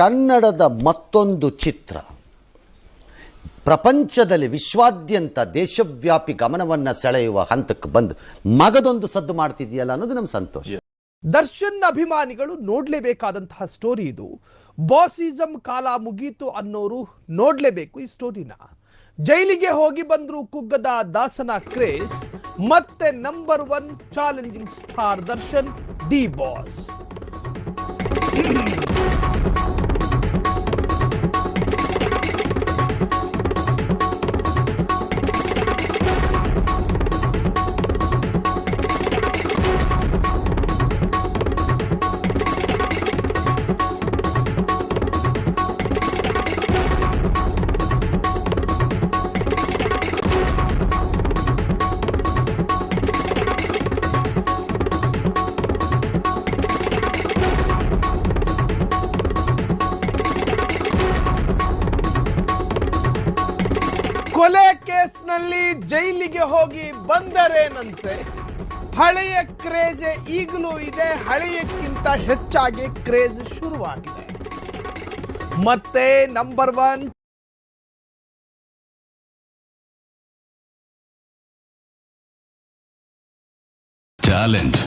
ಕನ್ನಡದ ಮತ್ತೊಂದು ಚಿತ್ರ. ಪ್ರಪಂಚದಲ್ಲಿ ವಿಶ್ವಾದ್ಯಂತ ದೇಶವ್ಯಾಪಿ ಗಮನವನ್ನು ಸೆಳೆಯುವ ಹಂತಕ್ಕೆ ಬಂದು ಮಗದೊಂದು ಸದ್ದು ಮಾಡ್ತಿದೆಯಲ್ಲ ಅನ್ನೋದು ನಮ್ಮ ಸಂತೋಷ. ದರ್ಶನ್ ಅಭಿಮಾನಿಗಳು ನೋಡ್ಲೇಬೇಕಾದಂತಹ ಸ್ಟೋರಿ ಇದು. ಬಾಸಿಸಮ್ ಕಾಲ ಮುಗೀತು ಅನ್ನೋರು ನೋಡ್ಲೇಬೇಕು ಈ ಸ್ಟೋರಿನ ಜೈಲಿಗೆ ಹೋಗಿ ಬಂದ್ರು ಕುಗ್ಗದ ದಾಸನ ಕ್ರೇಸ್ ಮತ್ತೆ number one challenging star Darshan D boss ಕೊಲೆ ಕೇಸ್ನಲ್ಲಿ ಜೈಲಿಗೆ ಹೋಗಿ ಬಂದರೇನಂತೆ? ಹಳೆಯ ಕ್ರೇಜ್ ಈಗಲೂ ಇದೆ, ಹಳೆಯಕ್ಕಿಂತ ಹೆಚ್ಚಾಗಿ ಕ್ರೇಜ್ ಶುರುವಾಗಿದೆ. ಮತ್ತೆ ನಂಬರ್ ಒನ್ challenge.